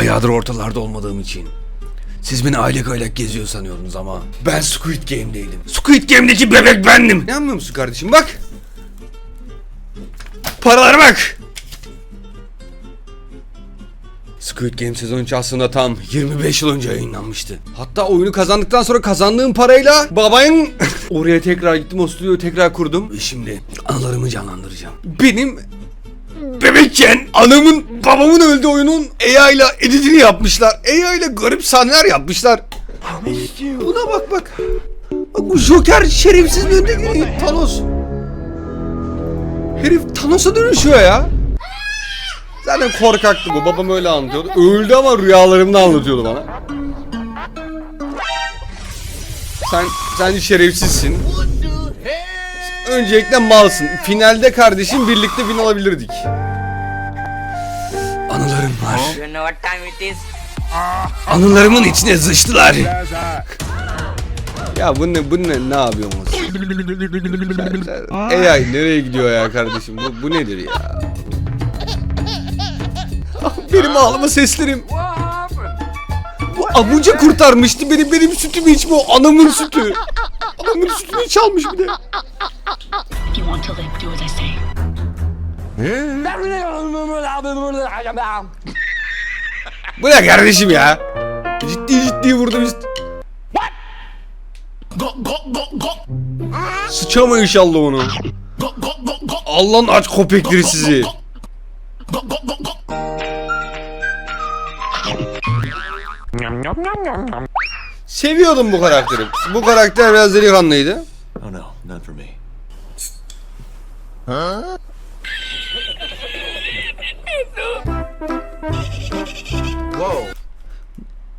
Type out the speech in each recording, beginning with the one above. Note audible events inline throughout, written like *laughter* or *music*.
Bayağıdır ortalarda olmadığım için. Siz beni aylak aylak geziyor sanıyordunuz ama ben Squid Game'deydim. Squid Game'deki bebek bendim. İnanmıyor musun kardeşim? Bak. Paralara bak. Squid Game sezon 3 aslında tam 25 yıl önce yayınlanmıştı. Hatta oyunu kazandıktan sonra kazandığım parayla babayın *laughs* oraya tekrar gittim o stüdyoyu tekrar kurdum. Ve şimdi anılarımı canlandıracağım. Benim bebekken anamın babamın öldüğü oyunun AI ile editini yapmışlar. AI ile garip sahneler yapmışlar. Buna bak bak. Bak bu Joker şerefsiz önde gidiyor. Thanos. Herif Thanos'a dönüşüyor ya. Zaten korkaktı bu. Babam öyle anlatıyordu. Öldü ama rüyalarımda anlatıyordu bana. Sen sen şerefsizsin. Öncelikle malsın. Finalde kardeşim birlikte bin alabilirdik. Anılarım var. You know what time it is? Anılarımın içine sıçtılar. ya bu ne bu ne ne yapıyorsunuz? AI nereye gidiyor ya kardeşim? Bu, bu nedir ya? Benim ağlama seslerim. Bu abuca kurtarmıştı benim benim sütümü içme o anamın sütü. Anamın sütünü çalmış bir de. If you want to live, do as I say. Bu ne kardeşim ya? Ciddi ciddi vurdum işte. Sıçama inşallah onu. Allah'ın aç köpekleri sizi. Seviyordum bu karakteri. Bu karakter biraz delikanlıydı. Oh no, none for me.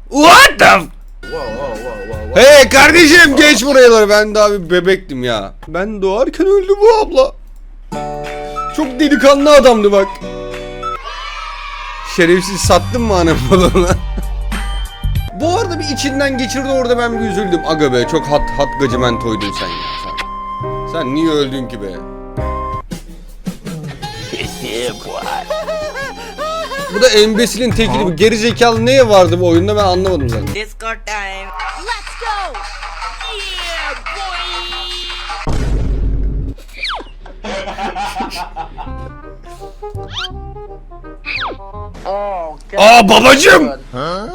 What the Hey kardeşim geç buraları ben daha bir bebektim ya. Ben doğarken öldü bu abla. Çok delikanlı adamdı bak. Şerefsiz sattın mı anam balonu? Bu arada bir içinden geçirdi orada ben bir üzüldüm. Aga be çok hat hat gacımentoydun sen ya sen. Sen niye öldün ki be? Bu da embesilin teki gibi geri zekalı neye vardı bu oyunda ben anlamadım zaten. Disco time. Let's go! Yeah, boy! *laughs* Oh, Aa babacım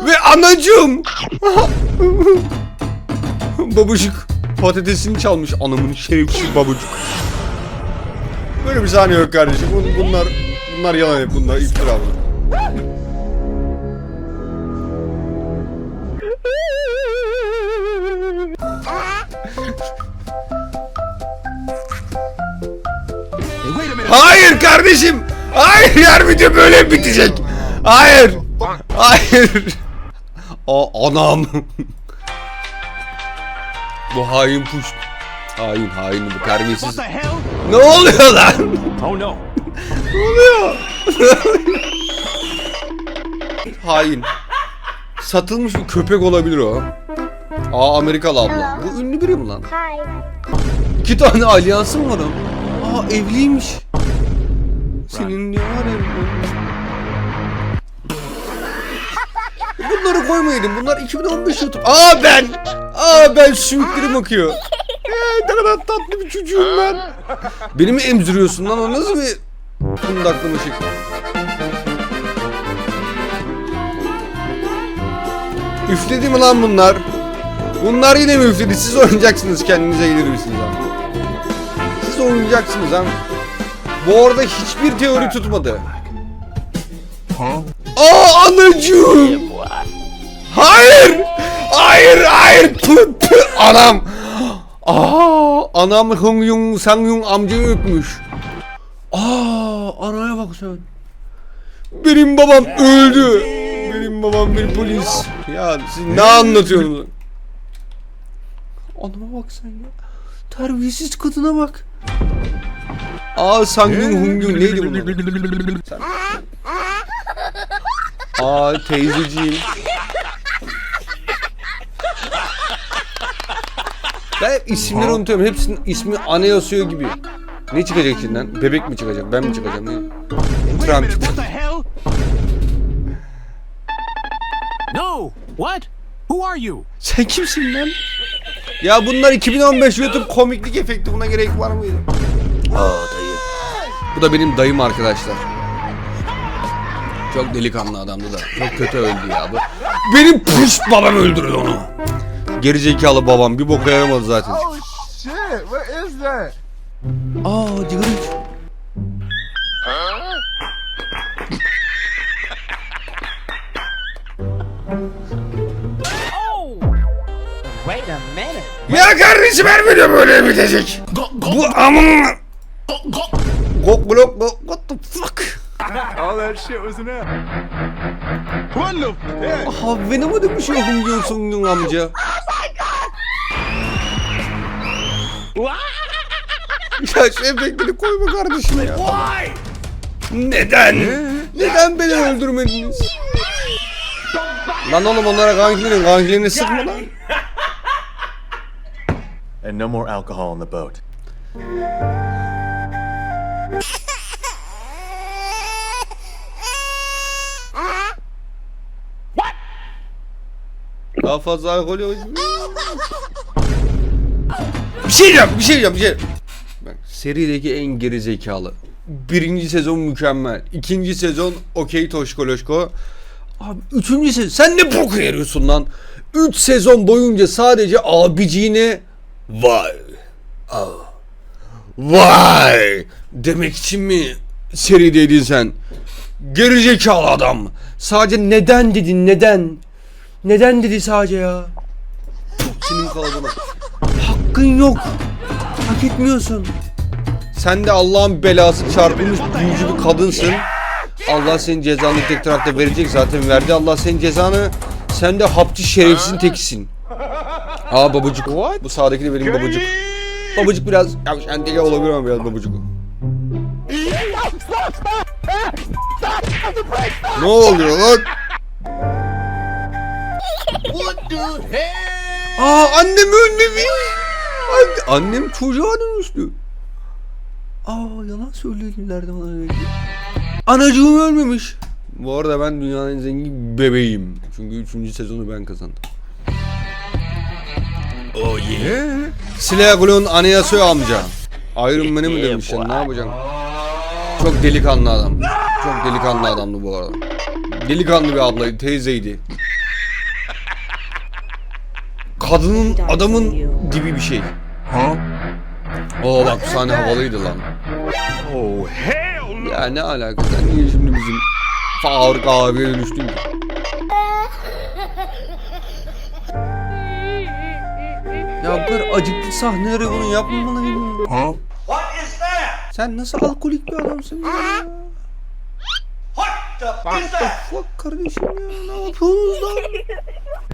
ve anacım. *laughs* Babucuk patatesini çalmış anamın şerefsiz babucuk. Böyle bir sahne yok kardeşim. Bun- Bunlar bunlar yalan hep bunlar iftira bunlar. Hayır kardeşim. Hayır yer video böyle bitecek. Hayır. Hayır. *laughs* Aa, anam. bu hain puş. Hain hain bu terbiyesiz. Ne oluyor lan? Oh no. *laughs* Ne oluyor? hain. Satılmış bir köpek olabilir o. Aa Amerikalı abla. Bu ünlü biri mi lan? Hi. İki tane alyansı mı var? Aa evliymiş. Senin ne var ya? Koymayaydım. Bunlar 2015 YouTube. Aa ben. Aa ben sümüklerim akıyor. Ee, ne kadar tatlı bir çocuğum ben. Beni mi emziriyorsun lan? O nasıl bir kundaklama şekli? Üfledi mi lan bunlar? Bunlar yine mi üfledi? Siz oynayacaksınız kendinize gelir misiniz abi? Siz oynayacaksınız ha. Bu arada hiçbir teori tutmadı. Aa anacığım. Hayır. Hayır hayır. Tüh, tüh, anam. Aa anam Hung Yung Sang Yung amcayı öpmüş. Aa anaya bak sen. Benim babam öldü. Benim babam bir polis. Ya siz ne anlatıyorsunuz? Anama bak sen ya. Terbiyesiz kadına bak. Aa Sangyun Hungyun neydi bunlar? Aa teyzeciğim. Ben isimleri unutuyorum. Hepsinin ismi ana yazıyor gibi. Ne çıkacak içinden? Bebek mi çıkacak? Ben mi çıkacağım? Ne? Trump çıktı. No! What? Who are you? Sen kimsin lan? Ya bunlar 2015 YouTube komiklik efekti buna gerek var mıydı? Aa dayı. Bu da benim dayım arkadaşlar. Çok delikanlı adamdı da. Çok kötü öldü ya bu. Benim puş babam öldürdü onu. Gerizekalı babam bir boka yaramadı zaten. Oh shit, what is that? Aa cigara Wait a minute. Ya kardeşim her video böyle bitecek. Bu amın... Gok blok gok what the fuck? All that shit was in there. What the heck? Aha benim adım bir şey okum diyorsun amca. *laughs* ya şu efektini koyma kardeşim ya. Neden? Neden beni öldürmediniz? Lan oğlum onlara kankilerin kankilerini sıkma lan. And no more alcohol on the boat. Daha fazla alkol yok. *laughs* Bir şey yap, bir şey yap, bir şey. Bak, serideki en geri zekalı. Birinci sezon mükemmel. İkinci sezon okey toşkoloşko. Abi üçüncü sezon sen ne boku yarıyorsun lan? Üç sezon boyunca sadece abiciğine vay. ah, Vay. Demek için mi serideydin sen? Gerizekalı adam. Sadece neden dedin neden? Neden dedi sadece ya? Senin kalıbına. Hakkın yok. Hak etmiyorsun. Sen de Allah'ın belası çarpılmış büyücü bir kadınsın. Allah senin cezanı tek tarafta verecek zaten verdi. Allah senin cezanı sen de hapçı şerefsizin tekisin. Aa babacık. Bu sağdaki de benim babacık. Babacık biraz yavşan deli olabilir ama biraz babacık ne oluyor lan? Aa annem ölmemiş. Anne, annem çocuğa dönüştü. Aa yalan söylediler de bana öyle. Anacığım ölmemiş. Bu arada ben dünyanın en zengin bebeğim. Çünkü 3. sezonu ben kazandım. Oh yeah. Slagul'un Anayasoy amca. Iron Man'i mi demişsin ne yapacaksın? Çok delikanlı adam. Çok delikanlı adamdı bu arada. Delikanlı bir ablaydı, teyzeydi. Kadının, adamın gibi bir şey. Huh? Oo bak bu sahne havalıydı lan. Oh hell! Ya ne alaka sen niye şimdi bizim Faruk abiye dönüştün ki? Ya bu kadar acıklı sahneleri bunu yapmamalıydın. Huh? Sen nasıl alkolik bir adamsın ya? What the fuck kardeşim ya ne yapıyorsunuz lan? *laughs*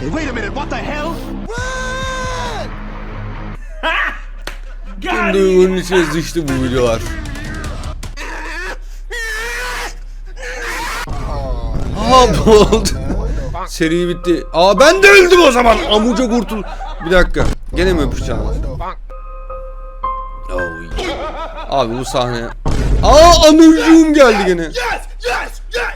Hey, wait a minute, what the hell? Tüm *laughs* duygunun içine sıçtı bu videolar. *laughs* Aa bu oldu. Seri bitti. Aa ben de öldüm o zaman. Amuca kurtul. Bir dakika. Gene mi öpüşeceğim? Oh, yeah. Abi bu sahne. Aa anırcığım geldi gene.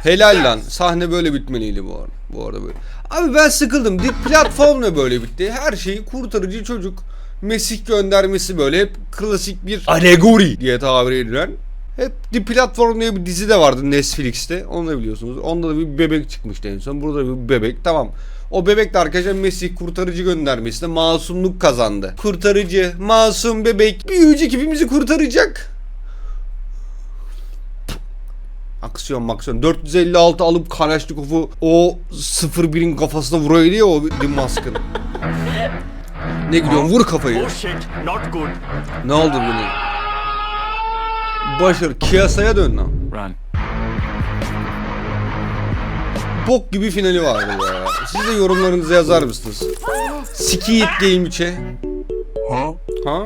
Helal lan. Sahne böyle bitmeliydi bu arada. Bu arada böyle. Abi ben sıkıldım. Dip platformla böyle bitti. Her şeyi kurtarıcı çocuk. Mesih göndermesi böyle hep klasik bir alegori diye tabir edilen. Hep The Platform diye bir dizi de vardı Netflix'te. Onu da biliyorsunuz. Onda da bir bebek çıkmıştı en son. Burada bir bebek. Tamam. O bebek de arkadaşlar Mesih kurtarıcı göndermesinde masumluk kazandı. Kurtarıcı, masum bebek, büyüyecek hepimizi kurtaracak. Aksiyon maksiyon. 456 alıp Kalaşnikov'u o 01'in kafasına vuraydı ya o The Mask'ın. ne gidiyorsun vur kafayı. Oh shit, not good. Ne oldu bunu? Başar Kiyasa'ya dön lan. Run. Bok gibi finali vardı ya. Siz de yorumlarınızı yazar mısınız? Skid Game 3'e. Huh? Ha?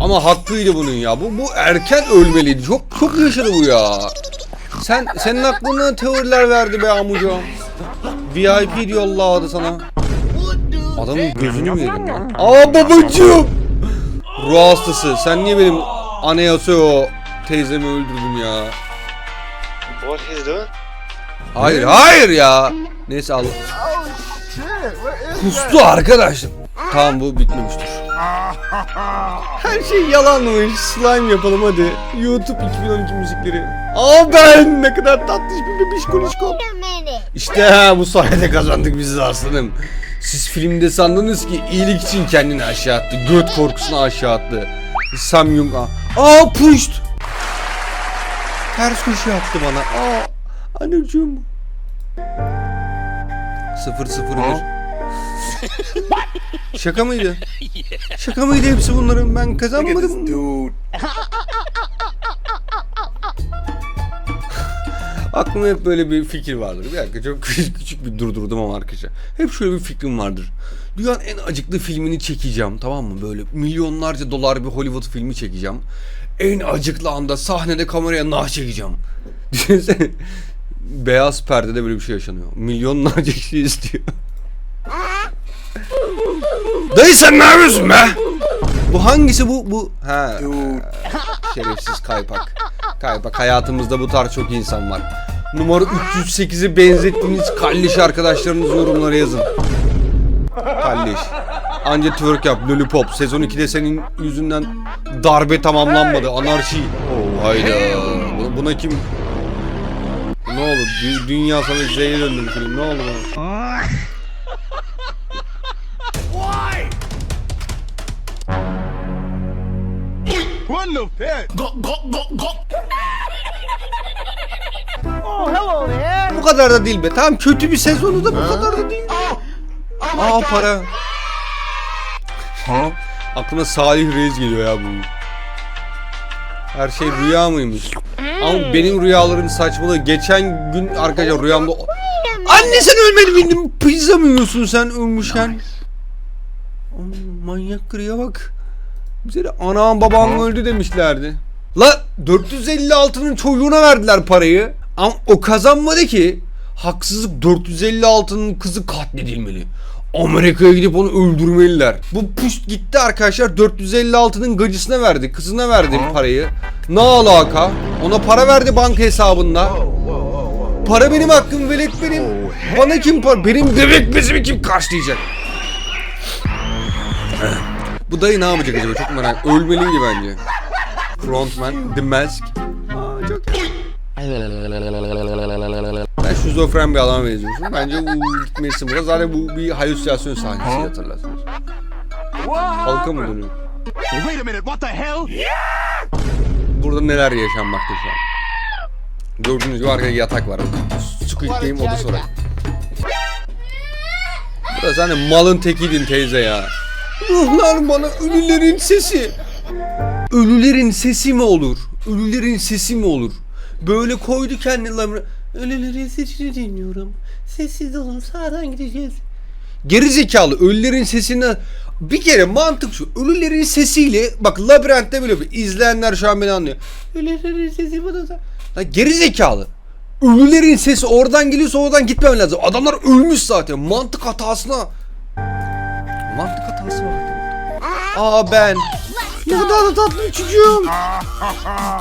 Ama haklıydı bunun ya. Bu bu erken ölmeliydi. Çok çok yaşadı bu ya. Sen senin aklına teoriler verdi be amuca. VIP diyor Allah adı sana. Adamın gözünü mü yedin lan? Aa babacığım. Ruh hastası. Sen niye benim Anayaseo teyzemi öldürdün ya? What doing? Hayır hayır ya. Neyse al. İs Kustu arkadaşım. Tamam bu bitmemiştir. *laughs* Her şey yalanmış. Slime yapalım hadi. YouTube 2012 müzikleri. Aa ben ne kadar tatlış bir bebiş konuşkom. İşte ha, bu sayede kazandık biz aslanım. Siz filmde sandınız ki iyilik için kendini aşağı attı. Göt korkusunu aşağı attı. Samyung Aa, aa pushed. Ters köşe yaptı bana. Aa anneciğim. 001 *laughs* Şaka mıydı? *laughs* Şaka mıydı hepsi bunların? Ben kazanmadım. *laughs* Aklımda hep böyle bir fikir vardır. Bir dakika çok küçük, küçük bir durdurdum ama arkadaşlar. Hep şöyle bir fikrim vardır. Dünyanın en acıklı filmini çekeceğim tamam mı? Böyle milyonlarca dolar bir Hollywood filmi çekeceğim. En acıklı anda sahnede kameraya nah çekeceğim. *laughs* Düşünsene. Beyaz perdede böyle bir şey yaşanıyor. Milyonlarca kişi izliyor. Dayı sen ne yapıyorsun be? Bu hangisi bu? Bu ha. *laughs* Şerefsiz kaypak. Kaypak hayatımızda bu tarz çok insan var. Numara 308'i benzettiğiniz kalleş arkadaşlarınız yorumlara yazın. Kalleş. Anca twerk yap, lollipop. Sezon 2'de senin yüzünden darbe tamamlanmadı. Anarşi. Oh, hayda. Bu- Buna kim... Ne oldu? Dü- dünya sana zehir döndü bu film. Ne oldu bana? What the heck? Oh, hello there. Bu kadar da değil be. Tamam kötü bir sezonu da bu kadar da değil. Aa para. Aklıma Salih Reis geliyor ya bu. Her şey rüya mıymış? Ama benim rüyalarım saçmalığı. Geçen gün arkadaşlar rüyamda... Anne sen ölmedin bildim. Pizza mı yiyorsun sen ölmüşken? Manyak kırıya bak. Bize de anam babam öldü demişlerdi. La 456'nın çocuğuna verdiler parayı. Ama o kazanmadı ki. Haksızlık 456'nın kızı katledilmeli. Amerika'ya gidip onu öldürmeliler. Bu puşt gitti arkadaşlar 456'nın gacısına verdi. Kızına verdi parayı. Ne alaka? Ona para verdi banka hesabında. Para benim hakkım, velet benim. Bana kim para? Benim bebek bezimi kim karşılayacak? *laughs* Bu dayı ne yapacak acaba? Çok merak. Ölmeliydi bence. Frontman, The Mask. Aa, çok Ben şizofren bir adama benziyorsun. Bence bu gitmesi burada. Zaten bu bir halüsinasyon sahnesi hatırlarsınız. Halka mı dönüyor? Wait a minute, what the hell? Burada neler yaşanmakta şu an? Gördüğünüz gibi arkada yatak var. Squid Game odası orası. Burası sen de malın tekiydin teyze ya. Ruhlar bana ölülerin sesi. Ölülerin sesi mi olur? Ölülerin sesi mi olur? Böyle koydu lamra. Ölülerin sesini dinliyorum. Sessiz olun sağdan gideceğiz. Geri zekalı ölülerin sesini bir kere mantık şu ölülerin sesiyle bak labirentte böyle bir izleyenler şu an beni anlıyor. Ölülerin sesi bu da. Lan geri zekalı. Ölülerin sesi oradan geliyorsa oradan gitmemen lazım. Adamlar ölmüş zaten. Mantık hatasına. Mantık hatası var. Aa ben. Ne kadar da tatlı bir çocuğum.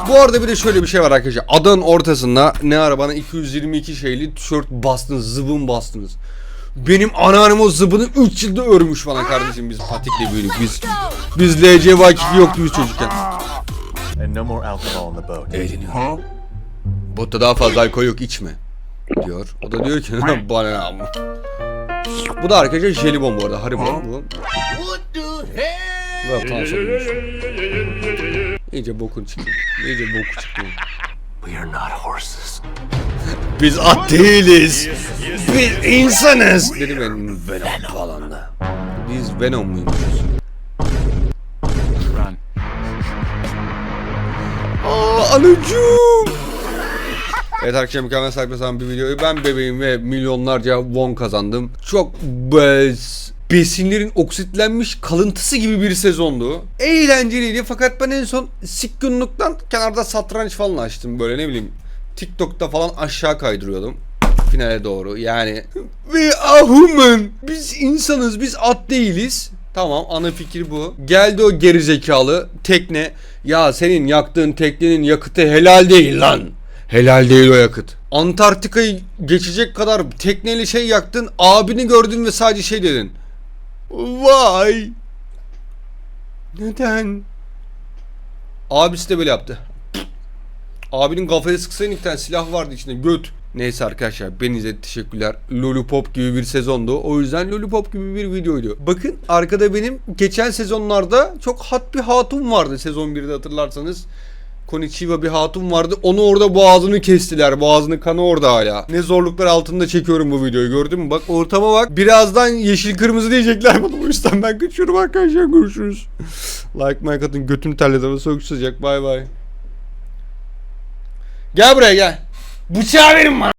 Bu arada bir de şöyle bir şey var arkadaşlar. Adanın ortasında ne ara bana 222 şeyli tişört bastınız, zıbın bastınız. Benim anneannem o zıbını 3 yılda örmüş bana kardeşim biz patikle büyüdük biz. Biz LC Vakiki yoktu biz çocukken. And no more alcohol on the boat. Eğleniyor. Botta daha fazla alkol yok içme. Diyor. O da diyor ki *laughs* bana ne. Bu da arkadaşlar jelibon bu arada. Haribo bu. The hell? İyice bokun çıktı. İyice boku çıktı. We are not horses. *laughs* Biz at değiliz. Biz insanız. Dedi benim Venom falan da. Biz Venom muymuşuz? Aa anacığım. Evet arkadaşlar mükemmel saçma sapan bir videoyu ben bebeğim ve milyonlarca won kazandım. Çok bez besinlerin oksitlenmiş kalıntısı gibi bir sezondu. Eğlenceliydi fakat ben en son sikkunluktan kenarda satranç falan açtım böyle ne bileyim. TikTok'ta falan aşağı kaydırıyordum finale doğru yani. We are human. Biz insanız biz at değiliz. Tamam ana fikir bu. Geldi o gerizekalı tekne. Ya senin yaktığın teknenin yakıtı helal değil lan. Helal değil o yakıt. Antarktika'yı geçecek kadar tekneyle şey yaktın. Abini gördün ve sadece şey dedin. Vay. Neden? Abisi de böyle yaptı. Abinin kafaya sıksaydın iki tane silah vardı içinde göt. Neyse arkadaşlar benize teşekkürler. Lollipop gibi bir sezondu. O yüzden Lollipop gibi bir videoydu. Bakın arkada benim geçen sezonlarda çok hat bir hatun vardı sezon 1'de hatırlarsanız. Konichiwa bir hatun vardı. Onu orada boğazını kestiler. Boğazının kanı orada hala. Ne zorluklar altında çekiyorum bu videoyu gördün mü? Bak ortama bak. Birazdan yeşil kırmızı diyecekler bana. *laughs* O yüzden ben kaçıyorum arkadaşlar. Görüşürüz. like like atın. Götüm terledi. Soğuk sıcak. Bay bay. Gel buraya gel. Bıçağı verin bana.